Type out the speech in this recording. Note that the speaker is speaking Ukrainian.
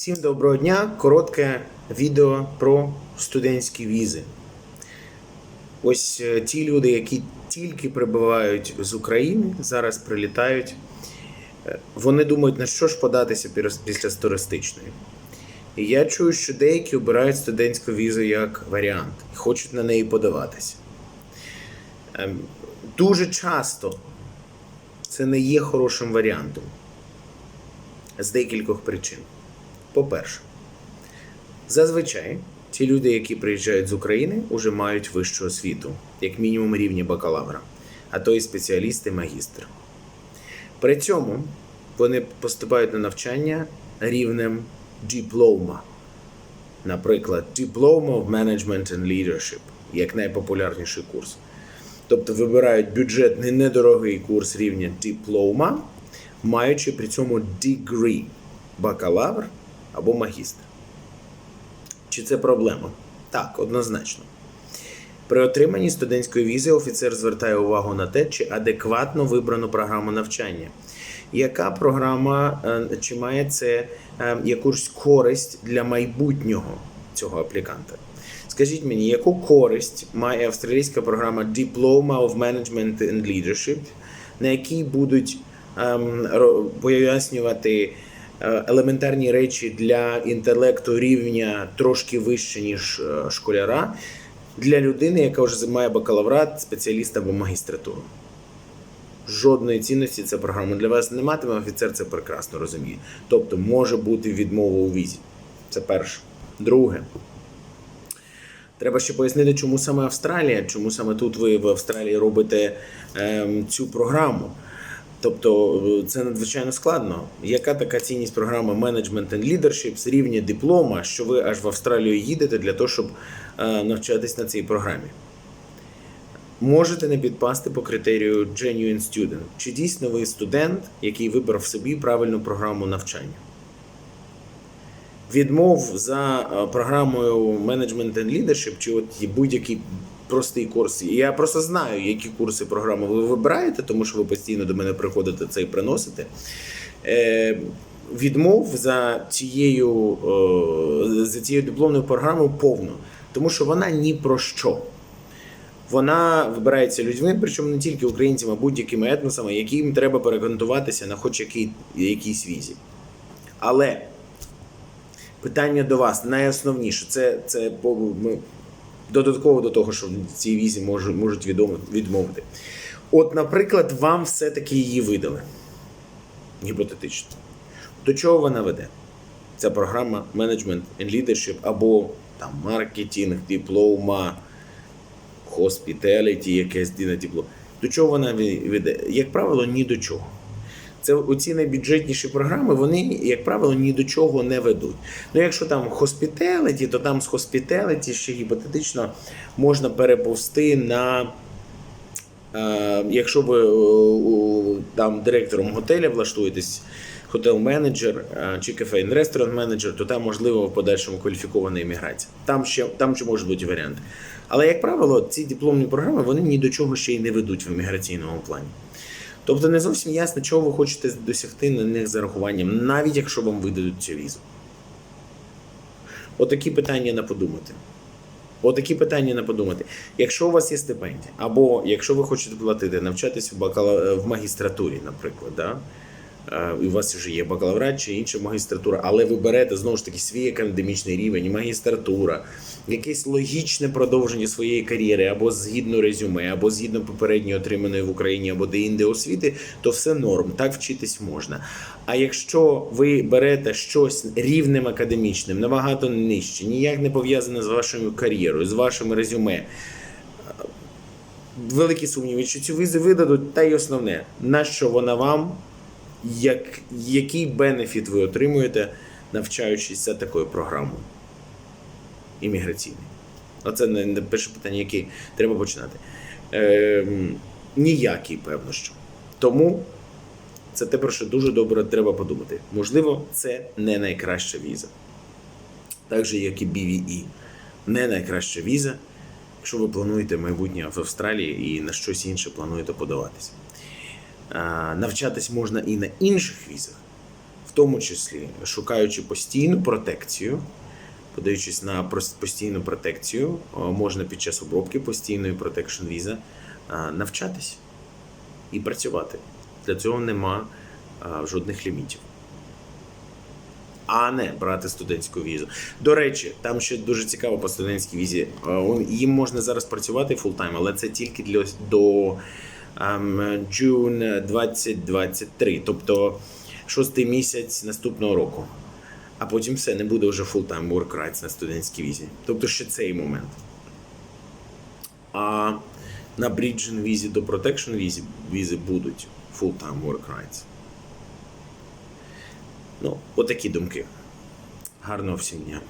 Всім доброго дня! Коротке відео про студентські візи. Ось е, ті люди, які тільки прибувають з України, зараз прилітають. е, Вони думають, на що ж податися після туристичної. І я чую, що деякі обирають студентську візу як варіант і хочуть на неї подаватися. Ем, Дуже часто це не є хорошим варіантом з декількох причин. По-перше, зазвичай ті люди, які приїжджають з України, вже мають вищу освіту, як мінімум рівня бакалавра, а то і спеціаліст і магістр. При цьому вони поступають на навчання рівнем диплома. Наприклад, Diploma of Management and Leadership, як найпопулярніший курс. Тобто вибирають бюджетний недорогий курс рівня диплома, маючи при цьому degree – бакалавр або магістр. Чи це проблема? Так, однозначно. При отриманні студентської візи офіцер звертає увагу на те, чи адекватно вибрано програму навчання. Яка програма, е, чи має це е, якусь користь для майбутнього цього апліканта? Скажіть мені, яку користь має австралійська програма Diploma of Management and Leadership, на якій будуть ем, пояснювати елементарні речі для інтелекту рівня трошки вище, ніж е, школяра, для людини, яка вже має бакалаврат, спеціаліста або магістратуру. Жодної цінності ця програма для вас не матиме, офіцер це прекрасно розуміє. Тобто може бути відмова у візі. Це перше. Друге. Треба ще пояснити, чому саме Австралія, чому саме тут ви в Австралії робите ем, цю програму. Тобто е, це надзвичайно складно. Яка така цінність програми Management and Leadership рівня диплома, що ви аж в Австралію їдете для того, щоб е, навчатись на цій програмі? Можете не підпасти по критерію Genuine Student. Чи дійсно ви студент, який вибрав собі правильну програму навчання? Відмов за е, програмою Management and Leadership, чи от будь-який простий курс. Я просто знаю, які курси програми ви вибираєте, тому що ви постійно до мене приходите це і приносите. Е, відмов за цією, е, за цією дипломною програмою повно, тому що вона ні про що. Вона вибирається людьми, причому не тільки українцями, а будь-якими етносами, яким треба перекантуватися на хоч який, якійсь візі. Але питання до вас найосновніше це, це додатково до того, що в цій візі можуть, можуть відмовити. От, наприклад, вам все-таки її видали. Гіпотетично. До чого вона веде? Ця програма Management and Leadership або там маркетинг, диплома, hospitality, якесь діне диплом. До чого вона веде? Як правило, ні до чого. Це оці найбюджетніші програми, вони, як правило, ні до чого не ведуть. Ну, якщо там hospitality, то там з hospitality ще гіпотетично можна переповзти на. Е, якщо ви е, там директором готеля влаштуєтесь, хотел-менеджер е, чи кафейн ресторан менеджер, то там можливо в подальшому кваліфікована імміграція. Там ще там ще можуть бути варіанти. Але як правило, ці дипломні програми вони ні до чого ще й не ведуть в імміграційному плані. Тобто не зовсім ясно, чого ви хочете досягти на них зарахуванням, навіть якщо вам видадуть цю візу. Отакі питання на подумати. Отакі питання на подумати. Якщо у вас є стипендія, або якщо ви хочете платити, навчатись в, бакала... в магістратурі, наприклад, да? І у вас вже є бакалаврат чи інша магістратура, але ви берете знову ж таки свій академічний рівень, магістратура, якесь логічне продовження своєї кар'єри, або згідно резюме, або згідно попередньо отриманої в Україні, або де-інде освіти, то все норм, так вчитись можна. А якщо ви берете щось рівнем академічним, набагато нижче, ніяк не пов'язане з вашою кар'єрою, з вашим резюме, великі сумніви, що ці візи видадуть, та й основне, на що вона вам, як, який бенефіт ви отримуєте, навчаючись такою програмою імміграційною. Оце не, перше питання, яке треба починати. Ем, ніякий, певно, що. Тому це те, про що дуже добре треба подумати. Можливо, це не найкраща віза. Так же, як і BVE. Не найкраща віза, якщо ви плануєте майбутнє в Австралії і на щось інше плануєте подаватися. Навчатись можна і на інших візах, в тому числі шукаючи постійну протекцію, подаючись на постійну протекцію, можна під час обробки постійної протекшн віза навчатись і працювати. Для цього нема жодних лімітів. А не брати студентську візу. До речі, там ще дуже цікаво по студентській візі. Їм можна зараз працювати фултайм, але це тільки для до June 2023, тобто шостий місяць наступного року. А потім все не буде вже full-time work rights на студентській візі. Тобто ще цей момент. А на bridging візі до protection візі, візи будуть full-time work rights. Ну, отакі думки. Гарного всім дня.